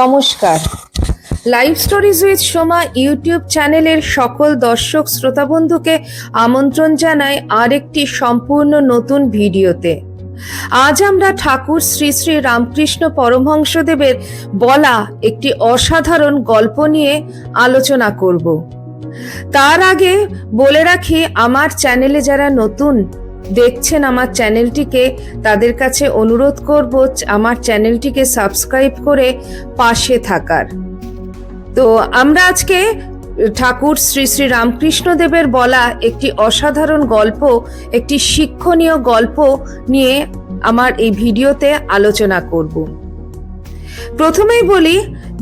নমস্কার। Live stories with Soma YouTube চ্যানেলের সকল দর্শক শ্রোতা বন্ধুকে আমন্ত্রণ জানাই আরেকটি সম্পূর্ণ নতুন ভিডিওতে। আজ আমরা ঠাকুর শ্রী শ্রী রামকৃষ্ণ পরমহংসদেবের বলা একটি অসাধারণ গল্প নিয়ে আলোচনা করব। তার আগে বলে রাখি, আমার চ্যানেলে যারা নতুন দেখছেন আমার চ্যানেলটিকে, তাদের কাছে অনুরোধ করব আমার চ্যানেলটিকে সাবস্ক্রাইব করে পাশে থাকার। তো আমরা আজকে ঠাকুর শ্রী শ্রী রামকৃষ্ণ দেবের বলা একটি অসাধারণ গল্প, একটি শিক্ষণীয় গল্প নিয়ে আমার এই ভিডিওতে আলোচনা করব। প্রথমেই বলি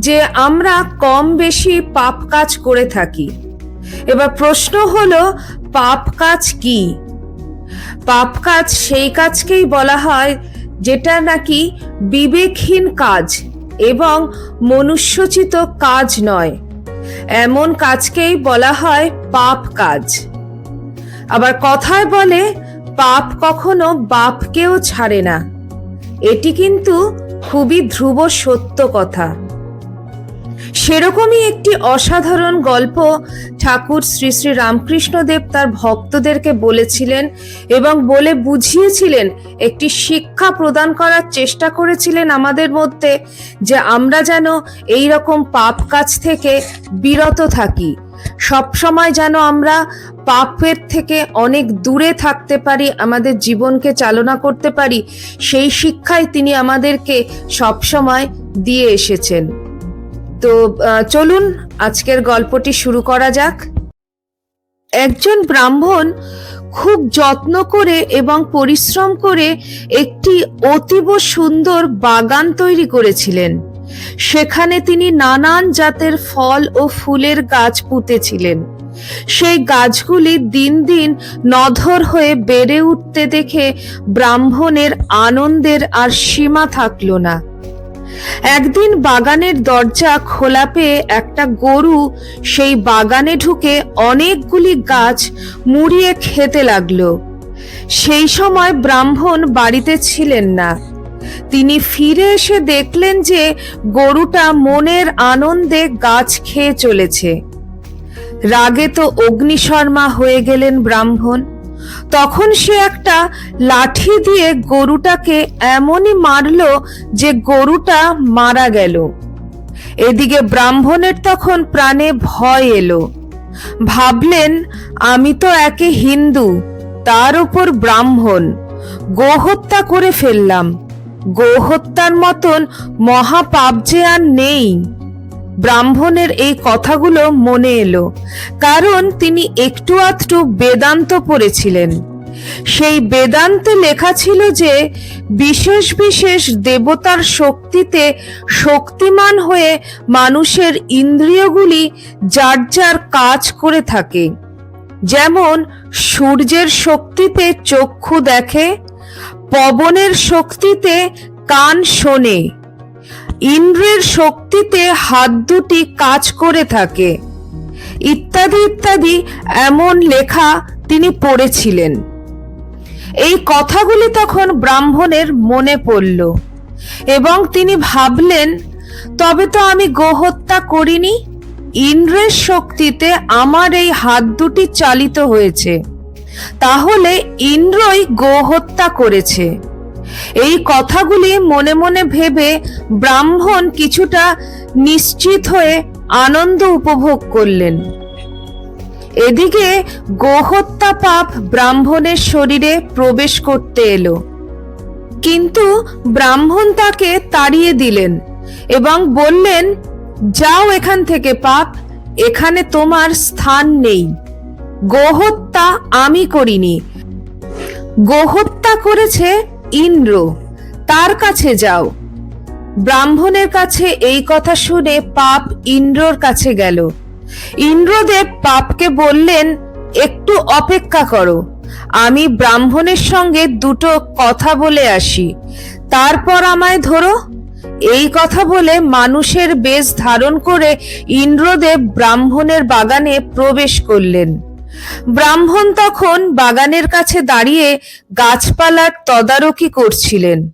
যে আমরা কম বেশি পাপ কাজ করে থাকি। এবার প্রশ্ন হলো, পাপ কাজ কি? পাপ কাজ সেই কাজকেই বলা হয়, যেটা নাকি বিবেকহীন কাজ এবং মনুষ্যচিত কাজ নয়। এমন কাজকেই বলা হয় পাপ কাজ। আবার কথায় বলে, পাপ কখনো বাপকেও ছাড়ে না। এটি কিন্তু খুবই ধ্রুব সত্য কথা। সেরকমই একটি অসাধারণ গল্প ঠাকুর শ্রী শ্রী রামকৃষ্ণদেব তার ভক্তদেরকে বলেছিলেন এবং বলে বুঝিয়েছিলেন, একটি শিক্ষা প্রদান করার চেষ্টা করেছিলেন আমাদের মধ্যে যে আমরা যেন এই রকম পাপ কাজ থেকে বিরত থাকি। সবসময় যেন আমরা পাপের থেকে অনেক দূরে থাকতে পারি, আমাদের জীবনকে চালনা করতে পারি, সেই শিক্ষাই তিনি আমাদেরকে সবসময় দিয়ে এসেছেন। তো চলুন আজকের গল্পটি শুরু করা যাক। একজন ব্রাহ্মণ খুব যত্ন করে এবং পরিশ্রম করে একটি অতীব সুন্দর বাগান তৈরি করেছিলেন। সেখানে তিনি নানান জাতের ফল ও ফুলের গাছ পুঁতেছিলেন। সেই গাছগুলি দিন দিন নধর হয়ে বেড়ে উঠতে দেখে ব্রাহ্মণের আনন্দের আর সীমা থাকল না। একদিন বাগানের দরজা খোলা পেয়ে একটা গরু সেই বাগানে ঢুকে অনেকগুলি গাছ মুড়িয়ে খেতে লাগল। সেই সময় ব্রাহ্মণ বাড়িতে ছিলেন না। তিনি ফিরে এসে দেখলেন যে গরুটা মনের আনন্দে গাছ খেয়ে চলেছে। রাগে তো অগ্নিশর্মা হয়ে গেলেন ব্রাহ্মণ। তখন সে একটা লাঠি দিয়ে গরুটাকে এমনই মারলো যে গরুটা মারা গেল। এদিকে ব্রাহ্মণের তখন প্রাণে ভয় এলো। ভাবলেন, আমি তো একে হিন্দু, তার উপর ব্রাহ্মণ গোহত্যা করে ফেললাম। গোহত্যার মতন মহাপাপ যে আর নেই। ব্রাহ্মণের এই কথাগুলো মনে এলো, কারণ তিনি একটু আধটু বেদান্ত পড়েছিলেন। সেই বেদান্তে লেখা ছিল যে, বিশেষ বিশেষ দেবতার শক্তিতে শক্তিমান হয়ে মানুষের ইন্দ্রিয়গুলি যার যার কাজ করে থাকে। যেমন, সূর্যের শক্তিতে চক্ষু দেখে, পবনের শক্তিতে কান শোনে। ইন্দ্রের শক্তিতে হাত দুটি কাজ করে থাকে। ইত্যাদি ইত্যাদি এমন লেখা তিনি পড়েছিলেন। এই কথাগুলি তখন ব্রাহ্মণের মনে পড়ল এবং তিনি ভাবলেন, তবে তো আমি গোহত্যা করিনি, ইন্দ্রের শক্তিতে আমার এই হাত দুটি চালিত হয়েছে। তাহলে ইন্দ্রই গোহত্যা করেছে। এই কথাগুলি মনে মনে ভেবে ব্রাহ্মণ কিছুটা নিশ্চিত হয়ে আনন্দ উপভোগ করলেন। এদিকে গোহত্যা পাপ ব্রাহ্মণের শরীরে প্রবেশ করতে এলো। কিন্তু ব্রাহ্মণ তাকে তাড়িয়ে দিলেন এবং বললেন, যাও এখান থেকে পাপ, এখানে তোমার স্থান নেই। গোহত্যা আমি করিনি। গোহত্যা করেছে ইন্দ্র, তার কাছে যাও। ব্রাহ্মণের কাছে এই কথা শুনে পাপ ইন্দ্রর কাছে গেল। ইন্দ্রদেব পাপকে বললেন, একটু অপেক্ষা করো। আমি ব্রাহ্মণের সঙ্গে দুটো কথা বলে আসি। তারপর আমায় ধরো। এই কথা বলে মানুষের বেশ ধারণ করে ইন্দ্রদেব ব্রাহ্মণের বাগানে প্রবেশ করলেন। ব্রাহ্মণ তখন বাগানের কাছে দাঁড়িয়ে গাছপালার তদারকি করছিলেন।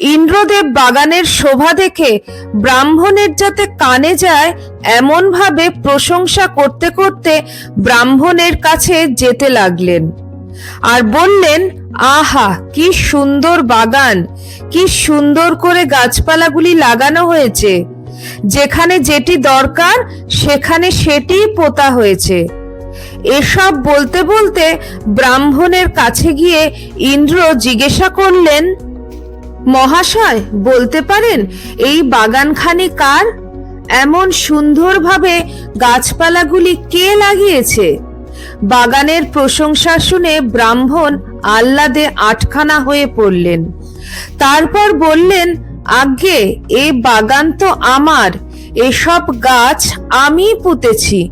ইন্দ্রদেব বাগানের শোভা দেখে ব্রাহ্মণের যাতে কানে যায় এমন ভাবে প্রশংসা করতে করতে ব্রাহ্মণের কাছে যেতে লাগলেন আর বললেন, আহা, কি সুন্দর বাগান! কি সুন্দর করে গাছপালাগুলি লাগানো হয়েছে। যেখানে যেটি দরকার, সেখানে সেটিই পোতা হয়েছে। এসব বলতে বলতে ব্রাহ্মণের কাছে গিয়ে ইন্দ্র জিজ্ঞাসা করলেন, মহাশয়, বলতে পারেন এই বাগানখানি কার? এমন সুন্দরভাবে গাছপালাগুলি কে লাগিয়েছে? বাগানের প্রশংসা শুনে ব্রাহ্মণ আহ্লাদে আটখানা হয়ে পড়লেন। তারপর বললেন, আজ্ঞে, এ বাগান তো আমার, এসব গাছ আমি পুঁতেছি।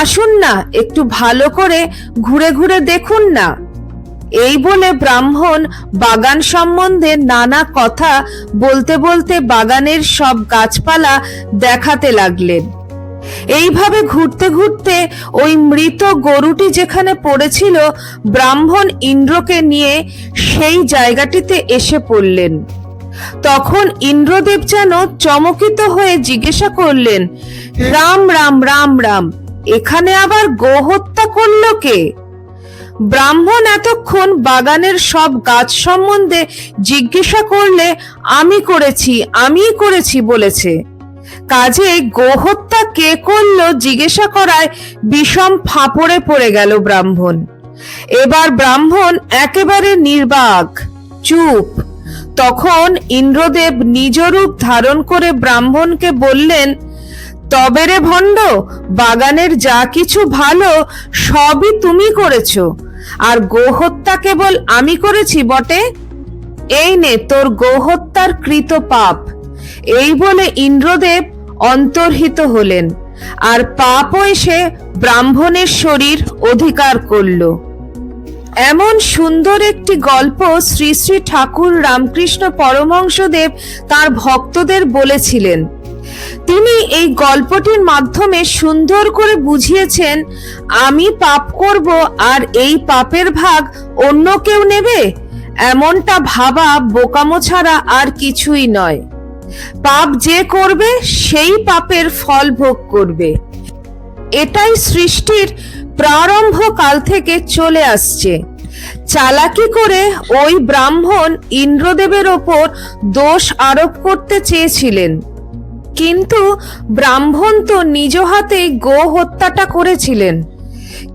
আসুন না, একটু ভালো করে ঘুরে ঘুরে দেখুন না। এই বলে ব্রাহ্মণ বাগান সম্বন্ধে নানা কথা বলতে বলতে বাগানের সব গাছপালা দেখাতে লাগলেন। এইভাবে ঘুরতে ঘুরতে ওই মৃত গরুটি যেখানে পড়েছিল, ব্রাহ্মণ ইন্দ্রকে নিয়ে সেই জায়গাটিতে এসে পড়লেন। তখন ইন্দ্রদেব যেন চমকিত হয়ে জিজ্ঞাসা করলেন, রাম রাম রাম রাম এখানে আবার গোহত্যা করল কে? ব্রাহ্মণ এতক্ষণ বাগানের সব গাছ সম্বন্ধে জিজ্ঞাসা করলে, আমি করেছি আমি করেছি বলেছে। কাজে গোহত্যা কে করল জিজ্ঞাসা করায় বিষম ফাপড়ে পড়ে গেল ব্রাহ্মণ। এবার ব্রাহ্মণ একেবারে নির্বাক, চুপ। তখন ইন্দ্রদেব নিজ রূপ ধারণ করে ব্রাহ্মণকে বললেন তবে রে ভণ্ড, বাগানের যা কিছু ভালো, সবই তুমি করেছ। আর গোহত্যা কেবল আমি করেছি বটে? এই নে তোর গোহত্যার কৃত পাপ। এই বলে ইন্দ্রদেব অন্তর্হিত হলেন, আর পাপও এসে ব্রাহ্মণের শরীর অধিকার করল। এমন সুন্দর একটি গল্প শ্রী শ্রী ঠাকুর রামকৃষ্ণ পরমহংসদেব তার ভক্তদের বলেছিলেন। তিনি এই গল্পটির মাধ্যমে সুন্দর করে বুঝিয়েছেন, আমি পাপ করব আর এই পাপের ভাগ অন্য কেউ নেবে? এমনটা ভাবা বোকামো ছাড়া আর কিছুই নয়। পাপ যে করবে, সেই পাপের ফল ভোগ করবে। এটাই সৃষ্টির প্রারম্ভ কাল থেকে চলে আসছে। চালাকি করে ওই ব্রাহ্মণ ইন্দ্রদেবের ওপর দোষ আরোপ করতে চেয়েছিলেন। কিন্তু ব্রাহ্মণ তো নিজ হাতে গো হত্যাটা করেছিলেন।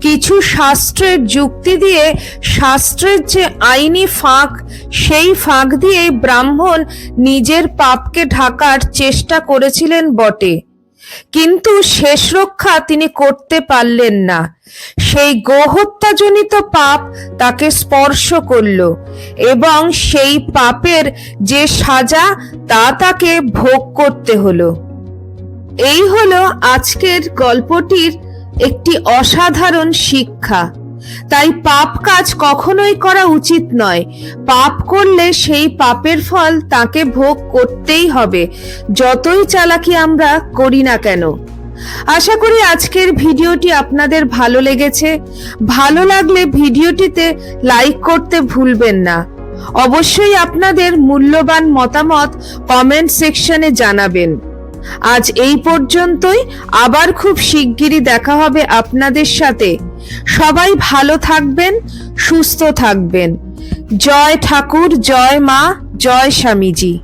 কিছু শাস্ত্রের যুক্তি দিয়ে শাস্ত্রের যে আইনি ফাঁক, সেই ফাঁক দিয়ে ব্রাহ্মণ নিজের পাপকে ঢাকার চেষ্টা করেছিলেন বটে। কিন্তু শেষ রক্ষা তিনি করতে পারলেন না। সেই গোহত্যাজনিত পাপ তাকে স্পর্শ করল এবং সেই পাপের যে সাজা তা তাকে ভোগ করতে হলো। এই হলো আজকের গল্পটির একটি অসাধারণ শিক্ষা। তাই পাপ কাজ কখনোই করা উচিত নয়। পাপ করলে সেই পাপের ফল তাকে ভোগ করতেই হবে। যতই চালাকি আমরা করি না কেন আশা করি আজকের ভিডিওটি আপনাদের ভালো লেগেছে। ভালো লাগলে ভিডিওটিতে লাইক করতে ভুলবেন না। অবশ্যই আপনাদের মূল্যবান মতামত কমেন্ট সেকশনে জানাবেন। আজ এই পর্যন্তই। আবার খুব শিগগিরই দেখা হবে আপনাদের সাথে। সবাই ভালো থাকবেন, সুস্থ থাকবেন। জয় ঠাকুর, জয় মা, জয় স্বামীজি।